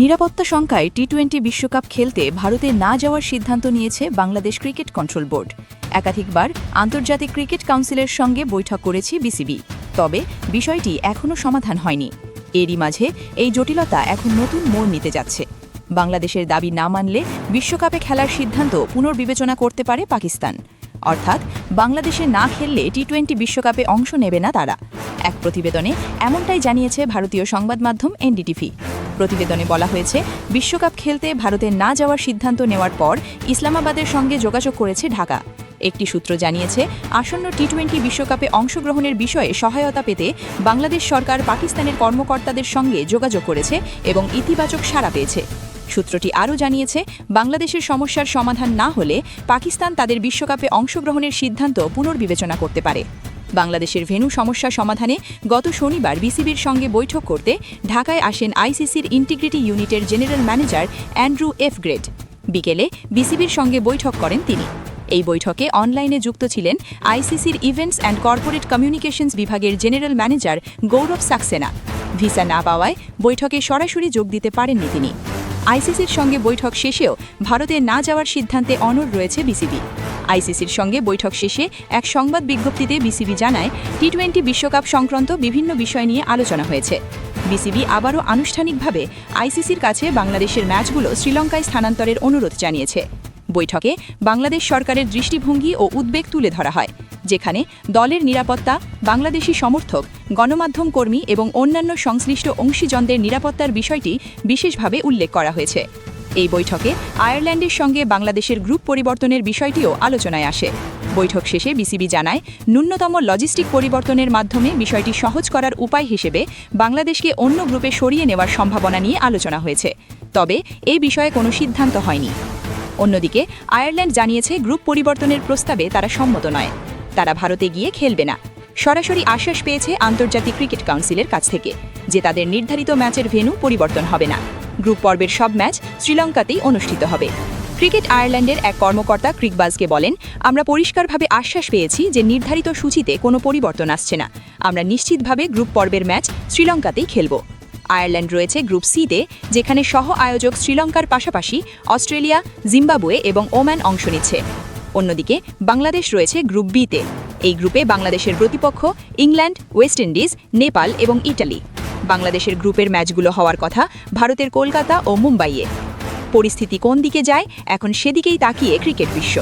নিরাপত্তা শঙ্কায় T twenty বিশ্বকাপ খেলতে ভারতে না যাওয়ার সিদ্ধান্ত নিয়েছে বাংলাদেশ ক্রিকেট কন্ট্রোল বোর্ড। একাধিকবার আন্তর্জাতিক ক্রিকেট কাউন্সিলের সঙ্গে বৈঠক করেছে বিসিবি। তবে বিষয়টি এখনও সমাধান হয়নি। এরই মাঝে এই জটিলতা এখন নতুন মোড় নিতে যাচ্ছে। বাংলাদেশের দাবি না মানলে বিশ্বকাপে খেলার সিদ্ধান্ত পুনর্বিবেচনা করতে পারে পাকিস্তান। অর্থাৎ বাংলাদেশে না খেললে টি টোয়েন্টি বিশ্বকাপে অংশ নেবে না তারা। এক প্রতিবেদনে এমনটাই জানিয়েছে ভারতীয় সংবাদ মাধ্যম এনডিটিভি। প্রতিবেদনে বলা হয়েছে, বিশ্বকাপ খেলতে ভারতে না যাওয়ার সিদ্ধান্ত নেওয়ার পর ইসলামাবাদের সঙ্গে যোগাযোগ করেছে ঢাকা। একটি সূত্র জানিয়েছে, আসন্ন টি টোয়েন্টি বিশ্বকাপে অংশগ্রহণের বিষয়ে সহায়তা পেতে বাংলাদেশ সরকার পাকিস্তানের কর্মকর্তাদের সঙ্গে যোগাযোগ করেছে এবং ইতিবাচক সাড়া পেয়েছে। সূত্রটি আরও জানিয়েছে, বাংলাদেশের সমস্যার সমাধান না হলে পাকিস্তান তাদের বিশ্বকাপে অংশগ্রহণের সিদ্ধান্ত পুনর্বিবেচনা করতে পারে। বাংলাদেশের ভেন্যু সমস্যা সমাধানে গত শনিবার বিসিবির সঙ্গে বৈঠক করতে ঢাকায় আসেন আইসিসির ইন্টিগ্রিটি ইউনিটের general manager Andrew Ephgrave. বিকেলে বিসিবির সঙ্গে বৈঠক করেন তিনি। এই বৈঠকে অনলাইনে যুক্ত ছিলেন আইসিসির ইভেন্টস অ্যান্ড কর্পোরেট কমিউনিকেশনস বিভাগের general manager Gaurav Saxena. Visa না পাওয়ায় বৈঠকে সরাসরি যোগ দিতে পারেননি তিনি। আইসিসির সঙ্গে বৈঠক শেষেও ভারতে না যাওয়ার সিদ্ধান্তে অনড় রয়েছে বিসিবি। আইসিসির সঙ্গে বৈঠক শেষে এক সংবাদ বিজ্ঞপ্তিতে বিসিবি জানায় টি টোয়েন্টি বিশ্বকাপ সংক্রান্ত বিভিন্ন বিষয় নিয়ে আলোচনা হয়েছে। বিসিবি আবারও আনুষ্ঠানিকভাবে আইসিসির কাছে বাংলাদেশের ম্যাচগুলো শ্রীলঙ্কায় স্থানান্তরের অনুরোধ জানিয়েছে। বৈঠকে বাংলাদেশ সরকারের দৃষ্টিভঙ্গি ও উদ্বেগ তুলে ধরা হয়। যেখানে দলের নিরাপত্তা, বাংলাদেশি সমর্থক, গণমাধ্যম কর্মী এবং অন্যান্য সংশ্লিষ্ট অংশীজনদের নিরাপত্তার বিষয়টি বিশেষভাবে উল্লেখ করা হয়েছে। এই বৈঠকে আয়ারল্যান্ডের সঙ্গে বাংলাদেশের গ্রুপ পরিবর্তনের বিষয়টিও আলোচনায় আসে। বৈঠক শেষে বিসিবি জানায়, ন্যূনতম লজিস্টিক পরিবর্তনের মাধ্যমে বিষয়টি সহজ করার উপায় হিসেবে বাংলাদেশকে অন্য গ্রুপে সরিয়ে নেওয়ার সম্ভাবনা নিয়ে আলোচনা হয়েছে। তবে এই বিষয়ে কোনো সিদ্ধান্ত হয়নি। অন্যদিকে, আয়ারল্যান্ড জানিয়েছে, গ্রুপ পরিবর্তনের প্রস্তাবে তারা সম্মত নয়। তারা ভারতে গিয়ে খেলবে না। সরাসরি আশ্বাস পেয়েছে আন্তর্জাতিক ক্রিকেট কাউন্সিলের কাছ থেকে, যে তাদের নির্ধারিত ম্যাচের ভেন্যু পরিবর্তন হবে না। গ্রুপ পর্বের সব ম্যাচ শ্রীলঙ্কাতেই অনুষ্ঠিত হবে। ক্রিকেট আয়ারল্যান্ডের এক কর্মকর্তা ক্রিকবাজকে বলেন, আমরা পরিষ্কারভাবে আশ্বাস পেয়েছি যে নির্ধারিত সূচিতে কোনো পরিবর্তন আসছে না। আমরা নিশ্চিতভাবে গ্রুপ পর্বের ম্যাচ শ্রীলঙ্কাতেই খেলব। আয়ারল্যান্ড রয়েছে গ্রুপ সিতে, যেখানে সহ আয়োজক শ্রীলঙ্কার পাশাপাশি অস্ট্রেলিয়া, জিম্বাবুয়ে এবং ওম্যান অংশ নিচ্ছে। অন্যদিকে, বাংলাদেশ রয়েছে গ্রুপ বিতে। এই গ্রুপে বাংলাদেশের প্রতিপক্ষ ইংল্যান্ড, ওয়েস্ট ইন্ডিজ, নেপাল এবং ইটালি। বাংলাদেশের গ্রুপের ম্যাচগুলো হওয়ার কথা ভারতের কলকাতা ও মুম্বাইয়ে। পরিস্থিতি কোন দিকে যায়, এখন সেদিকেই তাকিয়ে ক্রিকেট বিশ্ব।